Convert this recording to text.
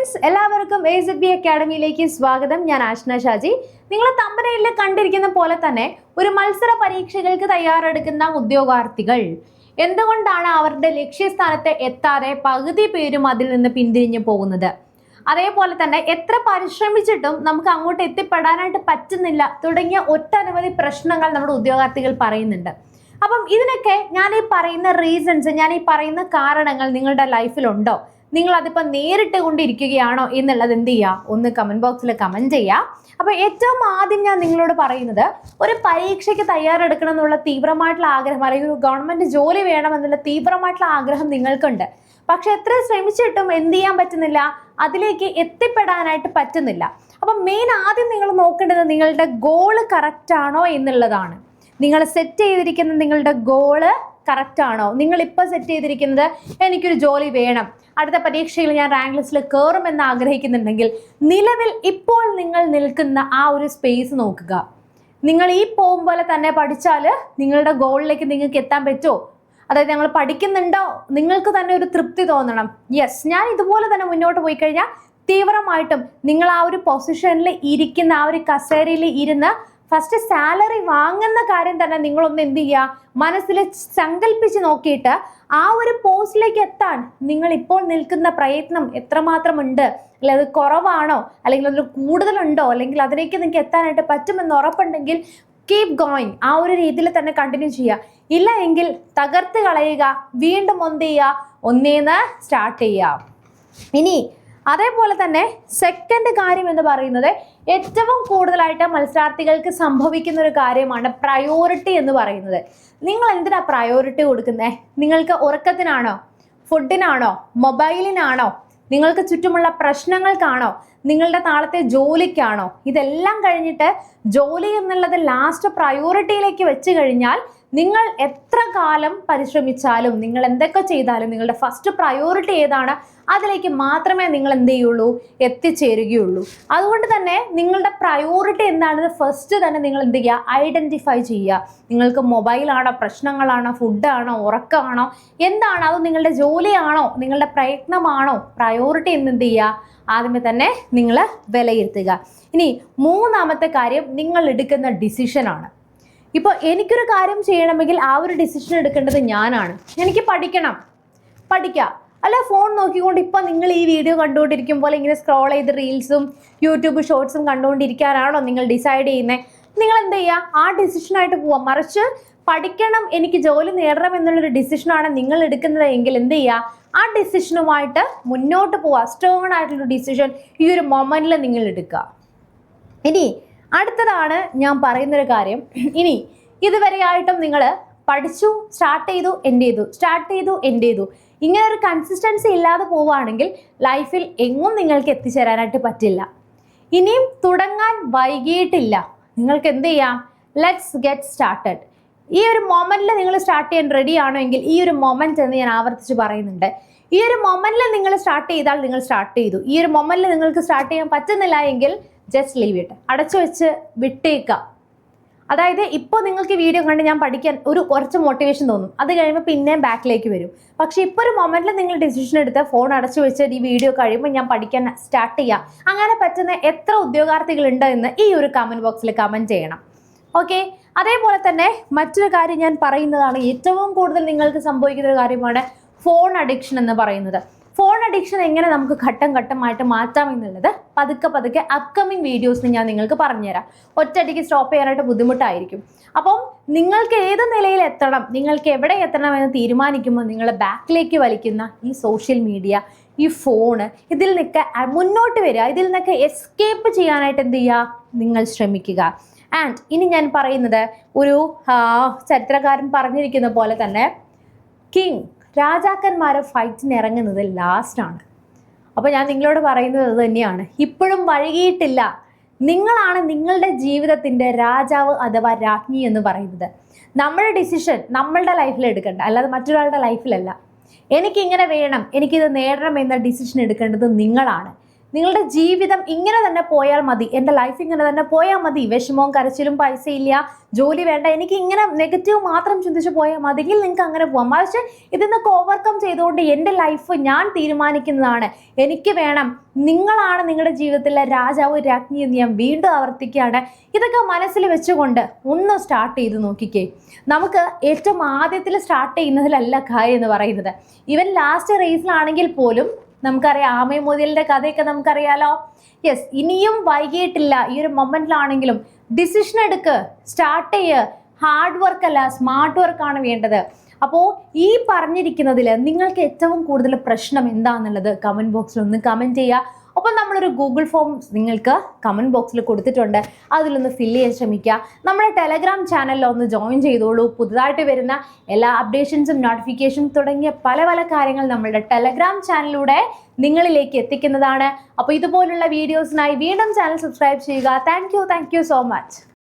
Friends എല്ലാവർക്കും A Z B അക്കാഡമിയിലേക്ക് സ്വാഗതം. ഞാൻ ആഷ്ന ഷാജി. നിങ്ങൾ തമ്പനയിൽ കണ്ടിരിക്കുന്ന പോലെ തന്നെ ഒരു മത്സര പരീക്ഷകൾക്ക് തയ്യാറെടുക്കുന്ന ഉദ്യോഗാർത്ഥികൾ. എന്തുകൊണ്ടാണ് അവരുടെ ലക്ഷ്യസ്ഥാനത്ത് എത്താതെ പകുതി പേരും അതിൽ നിന്ന് പിന്തിരിഞ്ഞു പോകുന്നത്? അതേപോലെ തന്നെ എത്ര പരിശ്രമിച്ചിട്ടും നമുക്ക് അങ്ങോട്ട് എത്തിപ്പെടാനായിട്ട് പറ്റുന്നില്ല തുടങ്ങിയ ഒട്ടനവധി പ്രശ്നങ്ങൾ നമ്മുടെ ഉദ്യോഗാർത്ഥികൾ പറയുന്നുണ്ട്. അപ്പം ഇതിനൊക്കെ ഞാൻ ഈ പറയുന്ന റീസൺസ് ഞാൻ ഈ പറയുന്ന കാരണങ്ങൾ നിങ്ങളുടെ ലൈഫിലുണ്ടോ നിങ്ങൾ അതിപ്പോൾ നേരിട്ട് കൊണ്ടിരിക്കുകയാണോ എന്നുള്ളത് എന്ത് ചെയ്യുക ഒന്ന് കമന്റ് ബോക്സിൽ കമന്റ് ചെയ്യുക അപ്പോൾ ഏറ്റവും ആദ്യം ഞാൻ നിങ്ങളോട് പറയുന്നത് ഒരു പരീക്ഷയ്ക്ക് തയ്യാറെടുക്കണം എന്നുള്ള തീവ്രമായിട്ടുള്ള ആഗ്രഹം അല്ലെങ്കിൽ ഒരു ഗവൺമെന്റ് ജോലി വേണമെന്നുള്ള തീവ്രമായിട്ടുള്ള ആഗ്രഹം നിങ്ങൾക്കുണ്ട്. പക്ഷെ എത്ര ശ്രമിച്ചിട്ടും എന്ത് ചെയ്യാൻ പറ്റുന്നില്ല? അതിലേക്ക് എത്തിപ്പെടാനായിട്ട് പറ്റുന്നില്ല. അപ്പം മെയിൻ ആദ്യം നിങ്ങൾ നോക്കേണ്ടത് നിങ്ങളുടെ ഗോൾ കറക്റ്റ് ആണോ എന്നുള്ളതാണ്. നിങ്ങൾ സെറ്റ് ചെയ്തിരിക്കുന്ന നിങ്ങളുടെ ഗോൾ കറക്റ്റ് ആണോ? നിങ്ങൾ ഇപ്പോൾ സെറ്റ് ചെയ്തിരിക്കുന്നത് എനിക്കൊരു ജോലി വേണം. അടുത്ത പരീക്ഷയിൽ ഞാൻ റാങ്ക് ലിസ്റ്റിൽ കയറുമെന്ന് ആഗ്രഹിക്കുന്നുണ്ടെങ്കിൽ നിലവിൽ ഇപ്പോൾ നിങ്ങൾ നിൽക്കുന്ന ആ ഒരു സ്പേസ് നോക്കുക. നിങ്ങൾ ഈ പോകും പോലെ തന്നെ പഠിച്ചാൽ നിങ്ങളുടെ ഗോളിലേക്ക് നിങ്ങൾക്ക് എത്താൻ പറ്റുമോ? അതായത് ഞങ്ങൾ പഠിക്കുന്നുണ്ടോ? നിങ്ങൾക്ക് തന്നെ ഒരു തൃപ്തി തോന്നണം. യെസ് ഞാൻ ഇതുപോലെ തന്നെ മുന്നോട്ട് പോയി കഴിഞ്ഞാൽ തീവ്രമായിട്ടും നിങ്ങൾ ആ ഒരു പൊസിഷനിൽ ഇരിക്കുന്ന ആ ഒരു കസേരയിൽ ഇരുന്ന് ഫസ്റ്റ് സാലറി വാങ്ങുന്ന കാര്യം തന്നെ നിങ്ങളൊന്ന് എന്ത് ചെയ്യുക മനസ്സിൽ സങ്കല്പിച്ച് നോക്കിയിട്ട് ആ ഒരു പോസ്റ്റിലേക്ക് എത്താൻ നിങ്ങൾ ഇപ്പോൾ നിൽക്കുന്ന പ്രയത്നം എത്രമാത്രം ഉണ്ട് അല്ലെങ്കിൽ അത് കുറവാണോ? അല്ലെങ്കിൽ അതിൽ കൂടുതലുണ്ടോ? അല്ലെങ്കിൽ അതിലേക്ക് നിങ്ങൾക്ക് എത്താനായിട്ട് പറ്റുമെന്ന് ഉറപ്പുണ്ടെങ്കിൽ കീപ് ഗോയിങ് ആ ഒരു രീതിയിൽ തന്നെ കണ്ടിന്യൂ ചെയ്യുക. ഇല്ല എങ്കിൽ തകർത്ത് കളയുക. വീണ്ടും എന്ത് ചെയ്യുക? ഒന്നേന്ന് സ്റ്റാർട്ട് ചെയ്യുക. ഇനി അതേപോലെ തന്നെ സെക്കൻഡ് കാര്യം എന്ന് പറയുന്നത് ഏറ്റവും കൂടുതലായിട്ട് മത്സരാർത്ഥികൾക്ക് സംഭവിക്കുന്ന ഒരു കാര്യമാണ് പ്രയോറിറ്റി എന്ന് പറയുന്നത്. നിങ്ങൾ എന്തിനാ പ്രയോറിറ്റി കൊടുക്കുന്നത് നിങ്ങൾക്ക് ഉറക്കത്തിനാണോ? ഫുഡിനാണോ മൊബൈലിനാണോ നിങ്ങൾക്ക് ചുറ്റുമുള്ള പ്രശ്നങ്ങൾക്കാണോ? നിങ്ങളുടെ നാളത്തെ ജോലിക്കാണോ? ഇതെല്ലാം കഴിഞ്ഞിട്ട് ജോലി എന്നുള്ളത് ലാസ്റ്റ് പ്രയോറിറ്റിയിലേക്ക് വെച്ച് കഴിഞ്ഞാൽ നിങ്ങൾ എത്ര കാലം പരിശ്രമിച്ചാലും നിങ്ങൾ എന്തൊക്കെ ചെയ്താലും നിങ്ങളുടെ ഫസ്റ്റ് പ്രയോറിറ്റി ഏതാണ്? അതിലേക്ക് മാത്രമേ നിങ്ങൾ എന്ത് ചെയ്യുള്ളൂ? എത്തിച്ചേരുകയുള്ളൂ. അതുകൊണ്ട് തന്നെ നിങ്ങളുടെ പ്രയോറിറ്റി എന്താണെന്ന് ഫസ്റ്റ് തന്നെ നിങ്ങൾ എന്ത് ചെയ്യുക? ഐഡന്റിഫൈ ചെയ്യുക. നിങ്ങൾക്ക് മൊബൈലാണോ പ്രശ്നങ്ങളാണോ ഫുഡാണോ ഉറക്കമാണോ എന്താണ്? അത് നിങ്ങളുടെ ജോലിയാണോ നിങ്ങളുടെ പ്രയത്നമാണോ? പ്രയോറിറ്റി എന്ന് എന്ത് ചെയ്യുക? ആദ്യമേ തന്നെ നിങ്ങൾ വിലയിരുത്തുക. ഇനി മൂന്നാമത്തെ കാര്യം നിങ്ങൾ എടുക്കുന്ന ഡിസിഷനാണ് ഇപ്പോൾ എനിക്കൊരു കാര്യം ചെയ്യണമെങ്കിൽ ആ ഒരു ഡിസിഷൻ എടുക്കേണ്ടത് ഞാനാണ്. എനിക്ക് പഠിക്കണം. പഠിക്കാം. അല്ല ഫോൺ നോക്കിക്കൊണ്ട് ഇപ്പം നിങ്ങൾ ഈ വീഡിയോ കണ്ടുകൊണ്ടിരിക്കും പോലെ ഇങ്ങനെ സ്ക്രോൾ ചെയ്ത് റീൽസും യൂട്യൂബ് ഷോർട്സും കണ്ടുകൊണ്ടിരിക്കാനാണോ നിങ്ങൾ ഡിസൈഡ് ചെയ്യുന്നത് നിങ്ങൾ എന്ത് ചെയ്യുക ആ ഡിസിഷനായിട്ട് പോവാം. മറിച്ച് പഠിക്കണം എനിക്ക് ജോലി നേടണം എന്നുള്ളൊരു ഡിസിഷനാണ് നിങ്ങൾ എടുക്കുന്നത് എങ്കിൽ എന്ത് ചെയ്യുക ആ ഡിസിഷനുമായിട്ട് മുന്നോട്ട് പോവുക സ്ട്രോങ് ആയിട്ടുള്ള ഡിസിഷൻ ഈ ഒരു മൊമെന്റിൽ നിങ്ങൾ എടുക്കുക ഇനി അടുത്തതാണ് ഞാൻ പറയുന്നൊരു കാര്യം. ഇനി ഇതുവരെയായിട്ടും നിങ്ങൾ പഠിച്ചു സ്റ്റാർട്ട് ചെയ്തു എൻഡ് ചെയ്തു സ്റ്റാർട്ട് ചെയ്തു എൻഡ് ചെയ്തു. ഇങ്ങനെ ഒരു കൺസിസ്റ്റൻസി ഇല്ലാതെ പോവുകയാണെങ്കിൽ ലൈഫിൽ എങ്ങും നിങ്ങൾക്ക് എത്തിച്ചേരാനായിട്ട് പറ്റില്ല. ഇനിയും തുടങ്ങാൻ വൈകിയിട്ടില്ല. നിങ്ങൾക്ക് എന്ത് ചെയ്യാം? ലെറ്റ്സ് ഗെറ്റ് സ്റ്റാർട്ടഡ് ഈ ഒരു മൊമെന്റിൽ നിങ്ങൾ സ്റ്റാർട്ട് ചെയ്യാൻ റെഡി ആണോ എങ്കിൽ ഈ ഒരു മൊമെന്റ് എന്ന് ഞാൻ ആവർത്തിച്ച് പറയുന്നുണ്ട്. ഈ ഒരു മൊമെന്റിൽ നിങ്ങൾ സ്റ്റാർട്ട് ചെയ്താൽ നിങ്ങൾ സ്റ്റാർട്ട് ചെയ്തു. ഈ ഒരു മൊമെന്റിൽ നിങ്ങൾക്ക് സ്റ്റാർട്ട് ചെയ്യാൻ പറ്റുന്നില്ല എങ്കിൽ ജസ്റ്റ് ലീവ് ഇട്ട് അടച്ചു വെച്ച് വിട്ടേക്കാം. അതായത് ഇപ്പോൾ നിങ്ങൾക്ക് വീഡിയോ കണ്ട് ഞാൻ പഠിക്കാൻ ഒരു കുറച്ച് മോട്ടിവേഷൻ തോന്നും. അത് കഴിയുമ്പോൾ പിന്നെയും ബാക്കിലേക്ക് വരും. പക്ഷേ ഇപ്പോൾ ഒരു മൊമെന്റിൽ നിങ്ങൾ ഡിസിഷൻ എടുത്ത് ഫോൺ അടച്ചു വെച്ച് ഈ വീഡിയോ കഴിയുമ്പോൾ ഞാൻ പഠിക്കാൻ സ്റ്റാർട്ട് ചെയ്യാം. അങ്ങനെ പറ്റുന്ന എത്ര ഉദ്യോഗാർത്ഥികളുണ്ട് എന്ന് ഈ ഒരു കമന്റ് ബോക്സിൽ കമന്റ് ചെയ്യണം. ഓക്കെ അതേപോലെ തന്നെ മറ്റൊരു കാര്യം ഞാൻ പറയുന്നതാണ്. ഏറ്റവും കൂടുതൽ നിങ്ങൾക്ക് സംഭവിക്കുന്ന ഒരു കാര്യമാണ് ഫോൺ അഡിക്ഷൻ എന്ന് പറയുന്നത്. ഫോൺ അഡിക്ഷൻ എങ്ങനെ നമുക്ക് ഘട്ടം ഘട്ടമായിട്ട് മാറ്റാം എന്നുള്ളത് പതുക്കെ പതുക്കെ അപ്കമിങ് വീഡിയോസിന് ഞാൻ നിങ്ങൾക്ക് പറഞ്ഞുതരാം. ഒറ്റയടിക്ക് സ്റ്റോപ്പ് ചെയ്യാനായിട്ട് ബുദ്ധിമുട്ടായിരിക്കും. അപ്പം നിങ്ങൾക്ക് ഏത് നിലയിൽ എത്തണം നിങ്ങൾക്ക് എവിടെ എത്തണം എന്ന് തീരുമാനിക്കുമ്പോൾ നിങ്ങൾ ബാക്കിലേക്ക് വലിക്കുന്ന ഈ സോഷ്യൽ മീഡിയ ഈ ഫോണ് ഇതിൽ നിന്നൊക്കെ മുന്നോട്ട് വരിക. ഇതിൽ നിന്നൊക്കെ എസ്കേപ്പ് ചെയ്യാനായിട്ട് എന്ത് ചെയ്യുക? നിങ്ങൾ ശ്രമിക്കുക. ആൻഡ് ഇനി ഞാൻ പറയുന്നത് ഒരു ചരിത്രകാരൻ പറഞ്ഞിരിക്കുന്ന പോലെ തന്നെ കിങ് രാജാക്കന്മാരെ ഫൈറ്റിന് ഇറങ്ങുന്നത് ലാസ്റ്റാണ് അപ്പോൾ ഞാൻ നിങ്ങളോട് പറയുന്നത് അത് തന്നെയാണ്. ഇപ്പോഴും വൈകിയിട്ടില്ല നിങ്ങളാണ് നിങ്ങളുടെ ജീവിതത്തിന്റെ രാജാവ് അഥവാ രാജ്ഞി എന്ന് പറയുന്നത്. നമ്മുടെ ഡിസിഷൻ നമ്മളുടെ ലൈഫിൽ എടുക്കേണ്ട. അല്ലാതെ മറ്റൊരാളുടെ ലൈഫിലല്ല എനിക്കിങ്ങനെ വേണം. എനിക്കിത് നേടണം എന്ന ഡിസിഷൻ എടുക്കേണ്ടത് നിങ്ങളാണ്. നിങ്ങളുടെ ജീവിതം ഇങ്ങനെ തന്നെ പോയാൽ മതി. എന്റെ ലൈഫ് ഇങ്ങനെ തന്നെ പോയാൽ മതി. വിഷമവും കരച്ചിലും പൈസ ഇല്ല ജോലി വേണ്ട. എനിക്ക് ഇങ്ങനെ നെഗറ്റീവ് മാത്രം ചിന്തിച്ച് പോയാൽ മതിയെങ്കിൽ നിങ്ങൾക്ക് അങ്ങനെ പോകാം പക്ഷേ ഇതിൽ നിന്നൊക്കെ ഓവർകം ചെയ്തുകൊണ്ട് എന്റെ ലൈഫ് ഞാൻ തീരുമാനിക്കുന്നതാണ്. എനിക്ക് വേണം. നിങ്ങളാണ് നിങ്ങളുടെ ജീവിതത്തിലെ രാജാവ് രാജ്ഞി എന്ന് ഞാൻ വീണ്ടും ആവർത്തിക്കുകയാണ്. ഇതൊക്കെ മനസ്സിൽ വെച്ചുകൊണ്ട് ഒന്ന് സ്റ്റാർട്ട് ചെയ്ത് നോക്കിക്കേ. നമുക്ക് ഏറ്റവും ആദ്യത്തിൽ സ്റ്റാർട്ട് ചെയ്യുന്നതിലല്ല കായ് എന്ന് പറയുന്നത്. ഇവൻ ലാസ്റ്റ് റേസിലാണെങ്കിൽ പോലും നമുക്കറിയാം ആമയ മോദിലിന്റെ കഥയൊക്കെ നമുക്കറിയാലോ. യെസ് ഇനിയും വൈകിയിട്ടില്ല. ഈ ഒരു മൊമെന്റിലാണെങ്കിലും ഡിസിഷൻ എടുക്ക് സ്റ്റാർട്ട് ചെയ്യ്. ഹാർഡ് വർക്ക് അല്ല സ്മാർട്ട് വർക്കാണ് വേണ്ടത്. അപ്പോൾ ഈ പറഞ്ഞിരിക്കുന്നതിൽ നിങ്ങൾക്ക് ഏറ്റവും കൂടുതൽ പ്രശ്നം എന്താണെന്നുള്ളത് കമന്റ് ബോക്സിൽ ഒന്ന് കമന്റ് ചെയ്യുക. ഒപ്പം നമ്മളൊരു ഗൂഗിൾ ഫോം നിങ്ങൾക്ക് കമന്റ് ബോക്സിൽ കൊടുത്തിട്ടുണ്ട്. അതിലൊന്ന് ഫില്ല് ചെയ്യാൻ ശ്രമിക്കുക. നമ്മുടെ ടെലഗ്രാം ചാനലിൽ ഒന്ന് ജോയിൻ ചെയ്തോളൂ. പുതുതായിട്ട് വരുന്ന എല്ലാ അപ്ഡേഷൻസും നോട്ടിഫിക്കേഷനും തുടങ്ങിയ പല പല കാര്യങ്ങൾ നമ്മളുടെ ടെലഗ്രാം ചാനലിലൂടെ നിങ്ങളിലേക്ക് എത്തിക്കുന്നതാണ്. അപ്പോൾ ഇതുപോലുള്ള വീഡിയോസിനായി വീണ്ടും ചാനൽ സബ്സ്ക്രൈബ് ചെയ്യുക. Thank you so much